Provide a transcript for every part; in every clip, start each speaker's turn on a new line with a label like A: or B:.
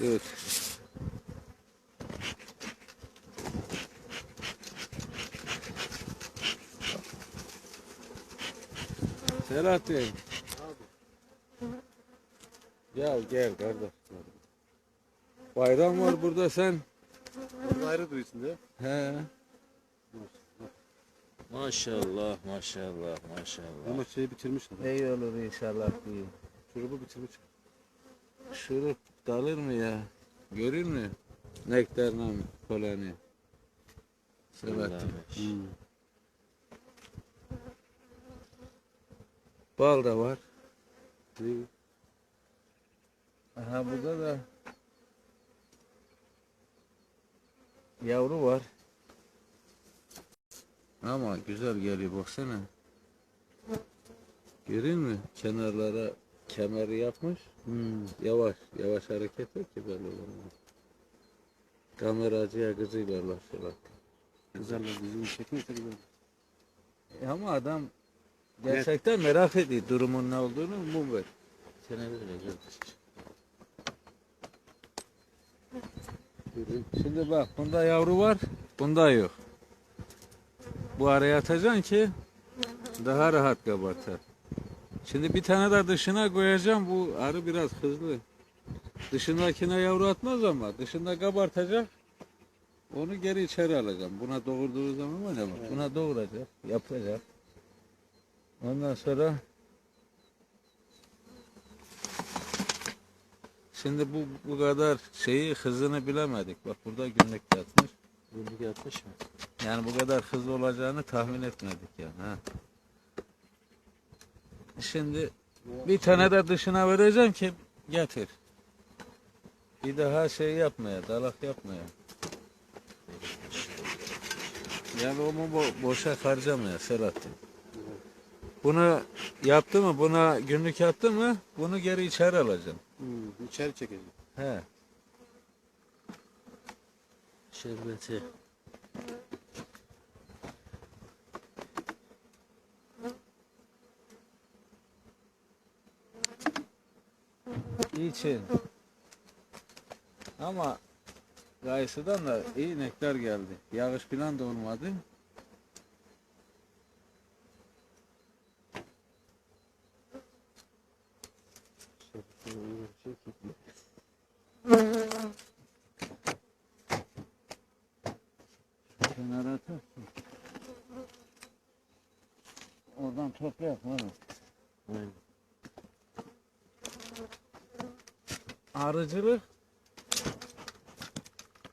A: Dur. Selahattin. Gel gel kardeş. Bayram var burada sen.
B: Ayrı duysun de.
A: He.
C: Maşallah maşallah maşallah.
B: Ama şeyi bitirmişler.
A: İyi olur inşallah diye.
B: Şurubu bitirmiş.
A: Şurup dalır mı ya? Görür mü? Nektarla polen'i. Selahattin.
B: Hmm.
A: Bal da var. Aha burada da yavru var. Ama güzel geliyor baksana. Görün mü? Kenarlara kemeri yapmış.
B: Hmm.
A: Yavaş, yavaş hareket et ki böyle olur. Kameracıya Selahattin.
B: Güzeller dizini çekmişse güzel.
A: E Ama adam gerçekten merak ediyor durumun ne olduğunu mum ver.
C: Sene böyle kardeş.
A: Şimdi bak bunda yavru var, bunda yok. Bu araya atacaksın ki daha rahat kabartar. Şimdi bir tane de dışına koyacağım. Bu arı biraz hızlı. Dışındakine yavru atmaz ama dışında kabartacak. Onu geri içeri alacağım. Buna doğurduğu zaman var ya bak. Buna doğuracak, yapacak. Ondan sonra Şimdi bu bu kadar şeyi hızını bilemedik. Bak burada günlük yatmış.
C: Günlük yatmış mı?
A: Yani bu kadar hızlı olacağını tahmin etmedik yani. Ha. Şimdi bir tane de dışına vereceğim ki getir. Bir daha şey yapmaya, dalak yapmaya. Yani onu bo- boşa harcamaya Selahattin. Bunu yaptı mı, buna günlük yaptı mı, bunu geri içeri alacağım.
B: Hmm. İçeri çekeceğim.
A: He.
C: Şerbeti.
A: İçin. Ama Gayısı'dan da iyi nektar geldi. Yağış falan da olmadı. Kenara atarsın. Oradan toprak var.
C: Aynen.
A: Arıcılık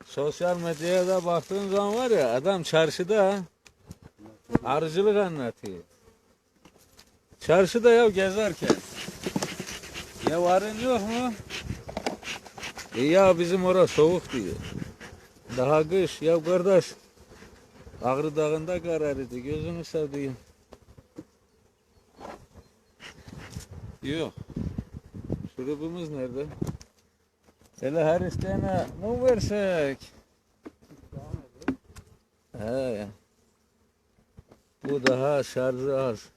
A: sosyal medyaya da baktığın zaman var ya adam çarşıda arıcılık anlatıyor. Çarşıda ya gezerken ya varın yok mu? E ya bizim orası soğuk diyor. Daha kış ya kardeş Ağrı Dağı'nda kararıydı gözünü sevdiğim. Yok. Şurubumuz nerede? Hele her isteyene mum versek. He. Bu daha şarjı az.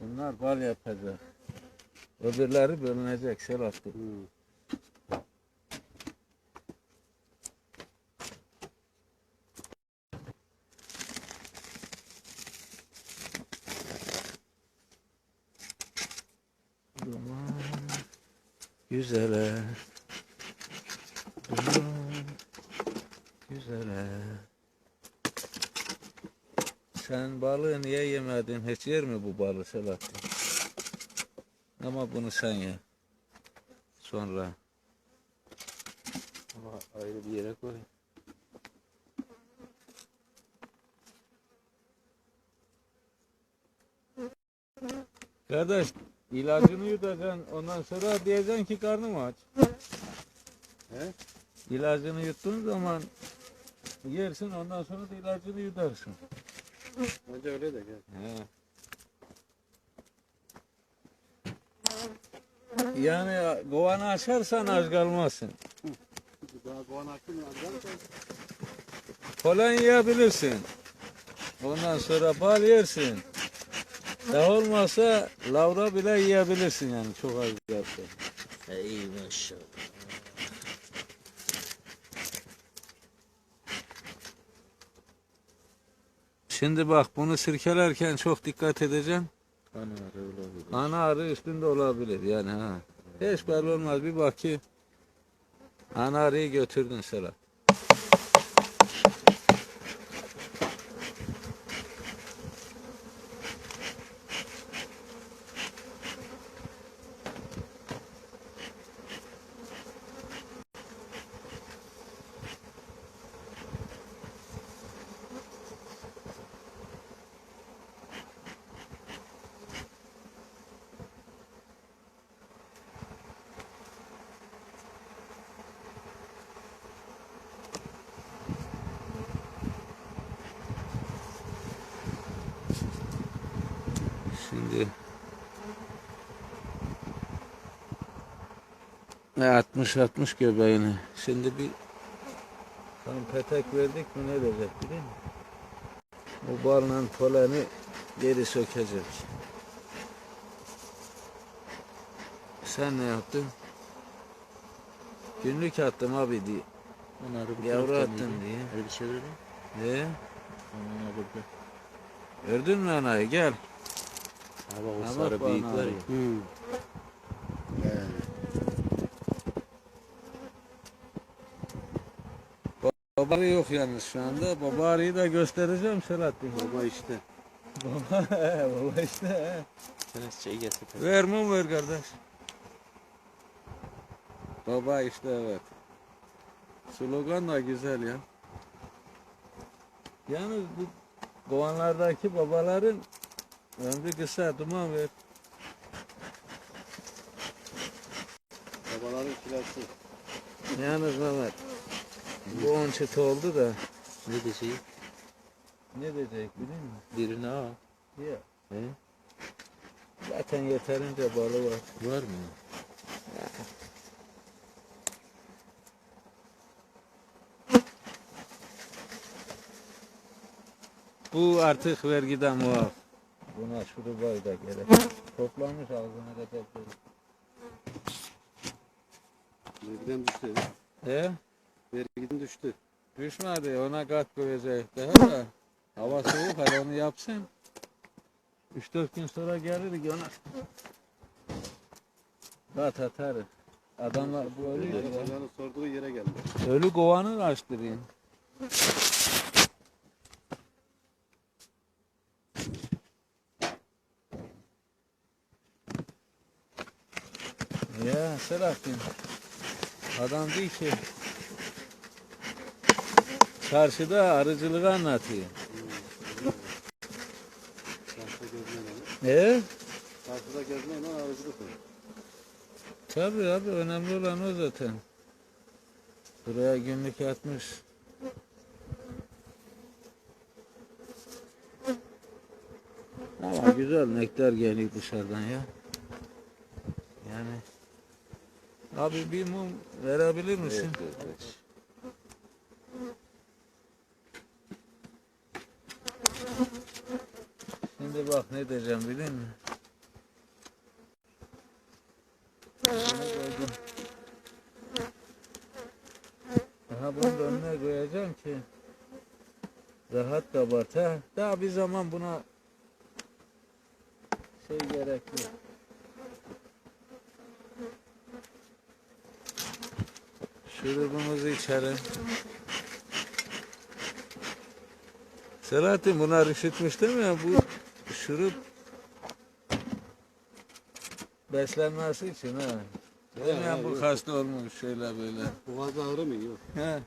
A: Bunlar bal yapacak. Öbürleri bölünecek Selahattin.
B: Hmm.
A: Duman güzele Duman güzele Sen balığı niye yemedin? Hiç yer mi bu balığı Selahattin? Ama bunu sen ye. Sonra.
C: Ama ayrı bir yere koy.
A: Kardeş ilacını yutacaksın ondan sonra diyeceksin ki karnım aç.
B: He?
A: İlacını yuttuğun zaman yersin ondan sonra da ilacını yutarsın.
B: Bence öyle de gel.
A: He. Yani kovanı açarsan aç kalmazsın.
B: Daha kovan hakkım var.
A: Polen yiyebilirsin. Ondan sonra bal yersin. Daha olmazsa lavra bile yiyebilirsin yani çok az yapsa.
C: Ey maşallah.
A: Şimdi bak bunu sirkelerken çok dikkat edeceksin.
C: Ana öyle olabilir.
A: Ana arı üstünde olabilir yani ha. Hiç belli olmaz bir bak ki ana arıyı götürdün Serap. Şimdi ne 60 60 göbeğini. Şimdi bir tam petek verdik mi ne diyecek biliyor musun? O balla poleni geri sökecek. Sen ne yaptın? Günlük attım abi diye.
C: Onları bu
A: Yavru
C: yedi.
A: diye.
C: Hadi bir şey dedi.
A: Ne?
C: Burada.
A: Gördün mü anayı? Gel.
C: Ama o sarı büyük var ya.
B: Hı.
A: Arı yok yalnız şu anda. Baba arıyı da göstereceğim Selahattin.
B: Baba işte.
A: Baba, baba işte. he.
C: Sen şey getir.
A: Ver mum ver kardeş. Baba işte evet. Slogan da güzel ya. Yalnız bu kovanlardaki babaların ömrü kısa duman ver.
B: Babaların kilası.
A: Yalnız Mehmet bu on çıt oldu da
C: Ne diyeceğim?
A: ne diyecek biliyor musun?
C: Birini al.
A: Ya
C: He?
A: zaten yeterince balı var.
C: Var mı?
A: Bu artık vergiden muaf. Buna şuru boy da gerek. Toplamış ağzına kadar.
B: Vergiden düştü.
A: He?
B: Vergiden düştü.
A: Düşmedi ona kat koyacak daha da. Hava soğuk hadi onu yapsın. 3-4 gün sonra gelirdik ona. Kat atarız. Adamlar bu ölü,
B: Hocanın sorduğu yere geldi.
A: ölü kovanı açtırayım. Ya Selahattin. Adam değil ki. Çarşıda arıcılığı anlatıyor.
B: Karşıda gezmeyin onu.
A: E?
B: Karşıda gezmeyin onu arıcılık olur.
A: Tabii abi önemli olan o zaten. Buraya günlük yatmış. Ama güzel nektar geliyor dışarıdan ya. Yani Abi bir mum verebilir misin?
C: Evet kardeş.
A: Şimdi bak ne diyeceğim biliyor musun? Şunu koydum. Aha bunu da önüne koyacağım ki rahat kabart ha. Daha bir zaman buna şey gerek Şurubumuzu içelim. Selahattin bunlar üşütmüştüm ya bu şurup beslenmesi için ha. Değil mi bu hasta olmuş şöyle böyle.
B: Boğazda ağrı mı? Yok.
A: He.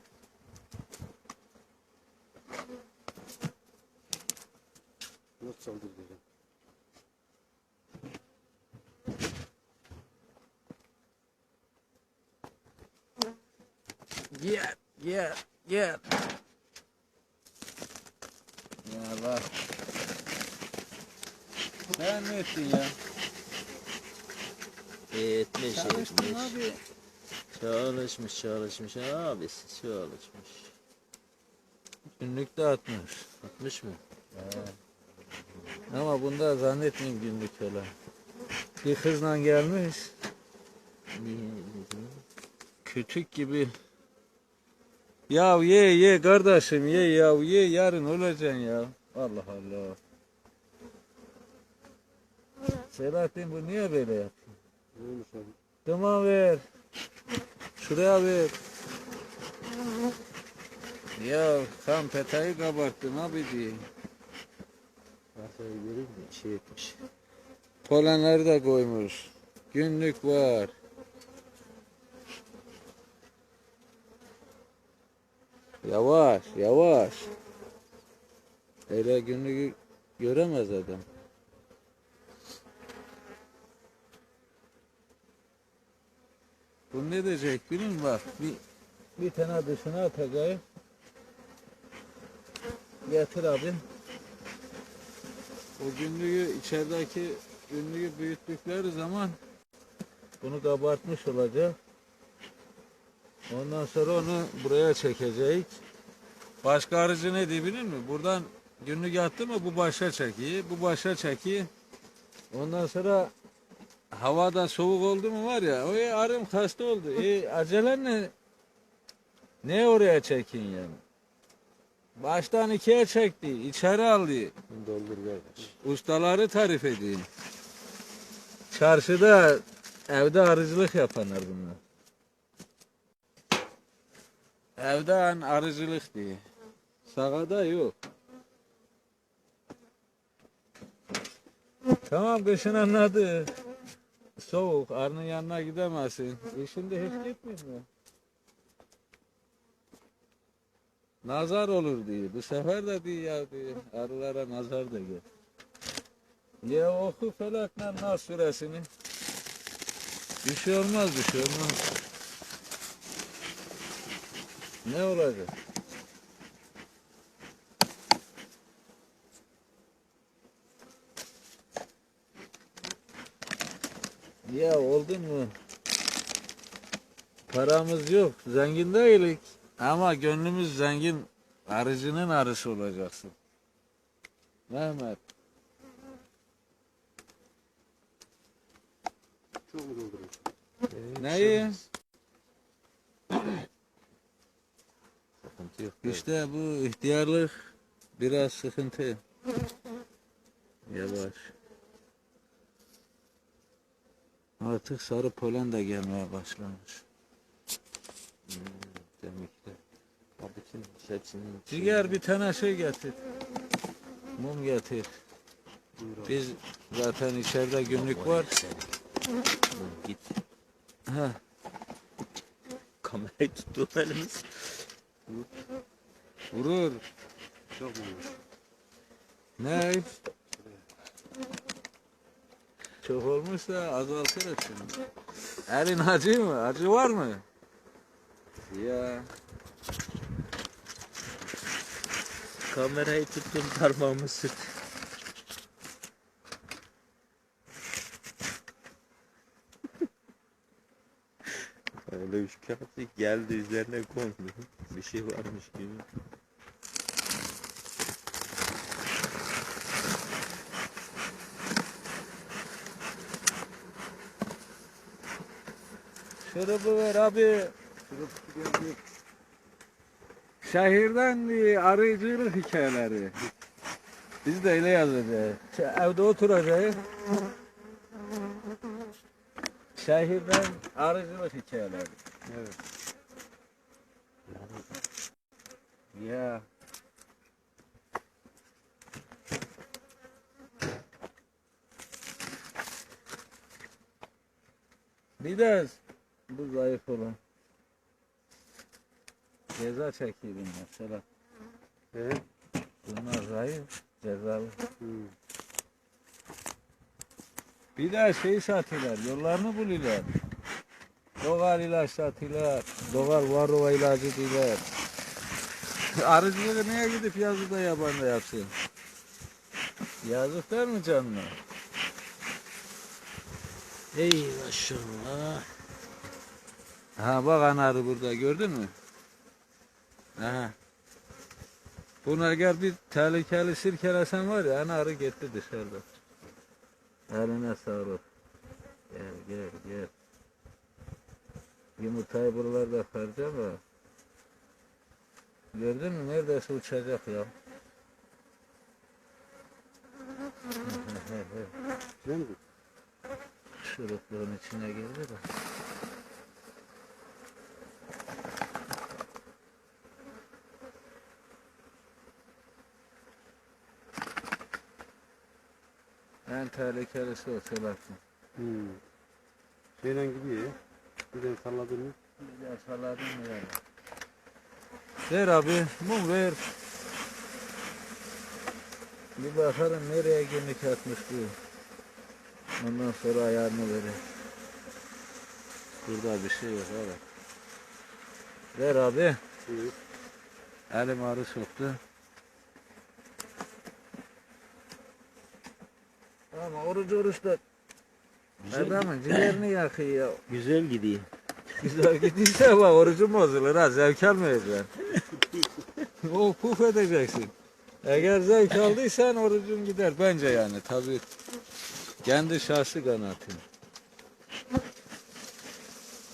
A: Gel, gel. Ya Allah. Sen ne ettin ya?
C: Etmiş
A: Çalıştın
C: etmiş.
A: abi.
C: Çalışmış çalışmış abisi çalışmış.
A: Günlükte atmış.
C: Atmış mı?
A: Ama bunda zannetmeyeyim günlük öyle. Bir kızla gelmiş. Küçük gibi. Ya ye ye kardeşim ye ya ye yarın öleceksin ya. Allah Allah. Selahattin bu niye böyle
B: abi?
A: Dama ver. Şuraya ver. Ya kan petayı kabarttın abi diye. Polenleri de koymuş. Günlük var. Yavaş, yavaş. Öyle günlük göremez adam. Bu ne diyecek biliyor? Bak bir, bir tane dışına atacağım. Getir abi. O günlüğü içerideki günlüğü büyüttükleri zaman bunu kabartmış olacak. Ondan sonra onu buraya çekecek. Başka arıcı ne diyor biliyor musun? Buradan günlük attı mı bu başa çekiyor, bu başa çekiyor. Ondan sonra havada soğuk oldu mu var ya, o arım hasta oldu. E acelen ne? Ne oraya çekin yani? Baştan ikiye çekti, içeri aldı.
C: Doldur kardeş.
A: Ustaları tarif edeyim. Çarşıda evde arıcılık yapanlar bunlar. Evden arıcılık diye. Sahada yok. Tamam kışın anladı. Soğuk, arının yanına gidemezsin. E şimdi hiç gitmiyor mu? Nazar olur diye. Bu sefer de diye ya diye. Arılara nazar da gel. Ya oku felakla nas suresini. Bir şey olmaz bir şey olmaz. Ne olacak? Ya oldu mu? Paramız yok, zengin değilik. Ama gönlümüz zengin, arıcının arısı olacaksın. Mehmet.
B: Çok mu dolduruyor?
A: Neyi?
C: Sıkıntı yok.
A: İşte bu ihtiyarlık biraz sıkıntı. Yavaş. Artık sarı polen de gelmeye başlamış.
C: Demek ki. Ha bütün hepsinin.
A: Ciğer bir tane şey getir. Mum getir. Biz zaten içeride günlük var.
C: Git.
A: Ha,
C: Kamerayı tuttu elimiz.
A: Vurur.
B: Çok olmuş?
A: Ne? Çok olmuşsa azaltırız şimdi. Elin acı mı? Acı var mı? Ya.
C: Kamerayı tuttum parmağımı sırt. Kağıt geldi üzerine kondu. Bir şey varmış gibi.
A: Şurubu ver abi. Şehirden bir arıcılık hikayeleri. Biz de öyle yazacağız. Evde oturacağız. Şehirden arıcılık hikayeleri.
B: Evet.
A: Ya. Bir de bu zayıf olan. Ceza çekiyordum mesela.
B: He?
A: Bunlar zayıf, cezalı.
B: Hı.
A: Bir de şey satıyorlar, yollarını buluyorlar. Doğal ilaç satıyorlar, doğal varroa ilacı diyorlar. Arıcılığı niye gidip yazıda yaban da yapsın? Yazık değil mi canına?
C: Ey maşallah.
A: Ha bak ana arı burada gördün mü? Aha. Buna gel bir tehlikeli sirkelesen var ya ana arı gitti dışarıda. Eline sağlık. Gel gel gel. Yumurtayı buralarda harcama. Gördün mü neredeyse uçacak ya. Şurupluğun içine girdi de. En tehlikelisi o Selahattin.
B: Hmm. Şeyden gidiyor ya. Birden salladın mı?
A: Bir de salladın mı yani? Ver abi, mum ver. Bir bakalım nereye günlük atmış bu. Ondan sonra ayarını verin. Burada bir şey yok abi. Ver abi.
B: Buyur.
A: Elim arı soktu. Ama oruç oruçta adamın ciğerini yakıyor ya.
C: Güzel gidiyor.
A: Güzel gidiyse bak orucun bozulur ha zevk almayacaksın. o puf edeceksin. Eğer zevk aldıysan orucun gider bence yani tabi. Kendi şahsi kanaatim.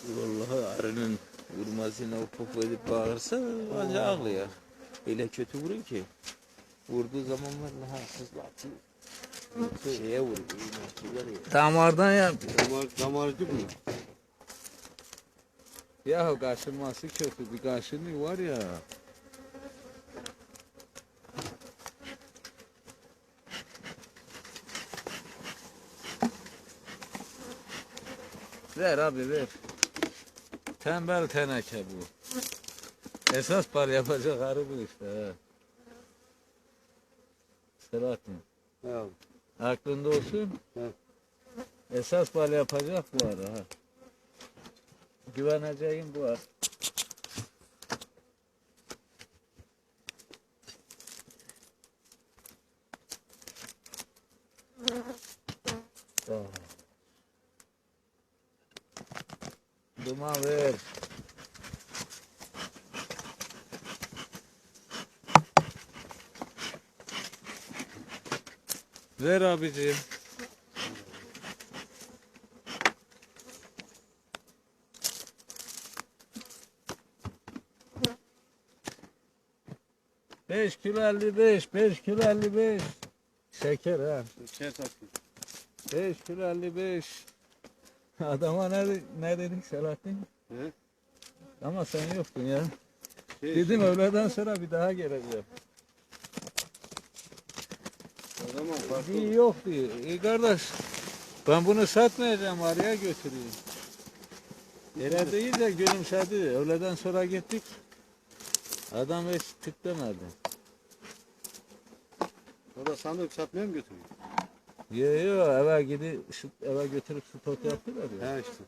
C: Vallahi arının vurmasına o popo edip bağırsa ancak ağlıyor. Öyle kötü vuruyor ki. Vurduğu zaman var ha hızlı atıyor. Şeye vuruyor.
A: Damardan yap.
B: Damar, damarcı mı?
A: Ya kaşınması kötü bir kaşınıyor var ya. Ver abi ver. Tembel teneke bu. Esas par yapacak arı bu işte. He. Selahattin.
B: Abi.
A: Aklında olsun.
B: He.
A: Esas bal yapacak bu arı ha. Güveneceğim bu. Oh. Duman ver. Ver abiciğim. Beş kilo elli beş, beş kilo elli beş. Şeker ha.
B: Şeker tatlı.
A: Beş kilo elli beş. Adama ne, ne dedik Selahattin?
B: He?
A: Ama sen yoktun ya.
B: Şey,
A: Dedim öğleden sonra bir daha geleceğim.
B: O zaman farklı olur.
A: yok diyor. İyi kardeş. Ben bunu satmayacağım araya götüreyim. Herhalde iyi de gülümsedi. Öğleden sonra gittik. Adam hiç tıklamadı.
B: O da sandık satmaya mı götürüyor?
A: Yo yo eve gidi eve götürüp stok yaptılar ya.
B: He işte.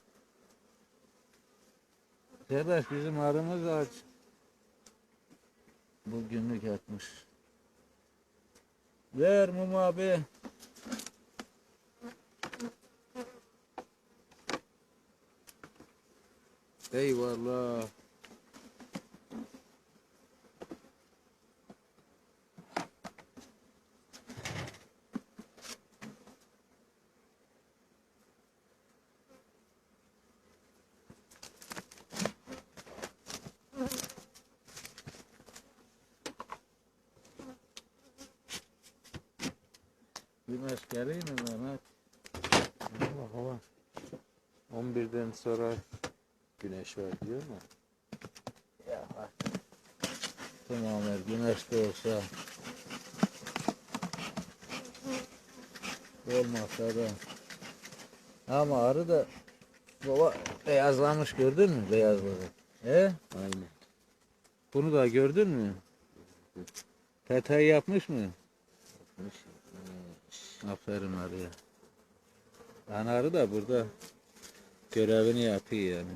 A: Kardeş bizim arımız aç. Bu günlük yatmış. Ver mum abi. Eyvallah. Mi Mehmet?
C: Ama hava 11'den sonra güneş var diyor mu?
A: Ya bak. Tamam ver güneş de olsa. Olmasa da. Ama arı da baba beyazlamış gördün mü beyazladı? He?
C: Aynen.
A: Bunu da gördün mü? Peteği yapmış mı? Aferin arıya. Yani arı da burada görevini yapıyor yani.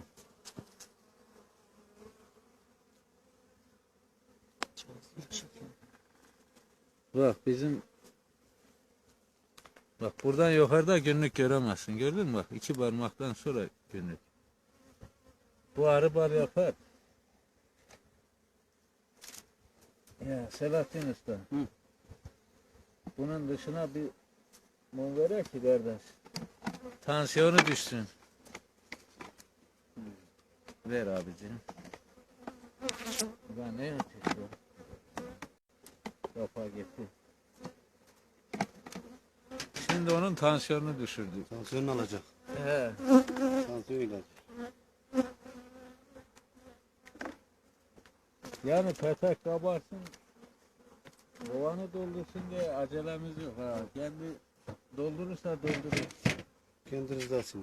A: Bak bizim Bak buradan yukarıda günlük göremezsin. Gördün mü bak iki parmaktan sonra günlük. Bu arı bal yapar. Ya Selahattin Usta.
B: Hı.
A: Bunun dışına bir verek ki kardeş. Tansiyonu düşsün. Ver abicim. Ben ne yapayım? Kafa gitti. Şimdi onun tansiyonunu düşürdü.
B: Tansiyon alacak.
A: He.
B: Tansiyon ilacı.
A: Yani petek kabarsın. Kovanı doldursun diye acelemiz yok ha. Kendi doldurursa doldurur.
B: Kendi rızasını.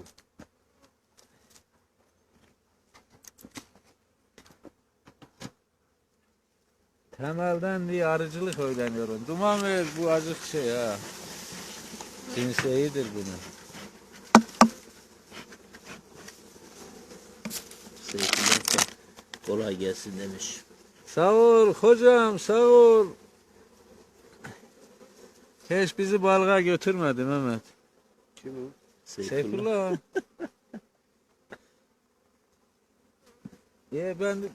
A: Temelden bir arıcılık öğreniyorum. Duman ver bu acık şey ha. Cinseyidir bunun.
C: Seyfullah da kolay gelsin demiş.
A: Sağ ol hocam sağ ol. Hiç bizi balığa götürmedi Mehmet.
B: Kim o?
C: Seyfullah.
A: Ya ben de-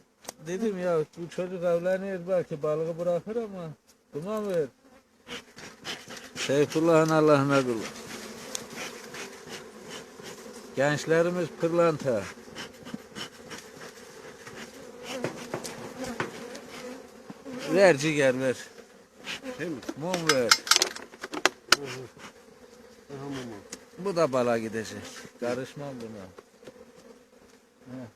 A: dedim ya bu çocuk evlenir belki balığı bırakır ama duman ver. Seyfullah'ın Allah'ına kul. Gençlerimiz pırlanta. Ver ciğer ver.
B: Mi?
A: Mum ver. Bu da bala gidecek. Karışmam buna. Heh.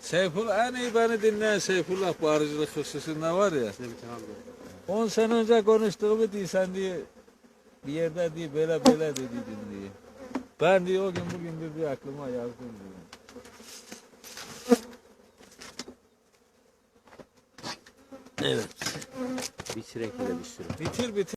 A: Seyfullah en iyi beni dinleyen Seyfullah bu arıcılık hususunda var ya.
B: Size bir tane al.
A: 10 sene önce konuştuğumu diyorsan diye bir yerde diye böyle böyle dediydin diye. Ben diye o gün bugündür bir aklıma yazdım diye.
C: Evet. Bitirek hele bir sürü.
A: Bitir bitir.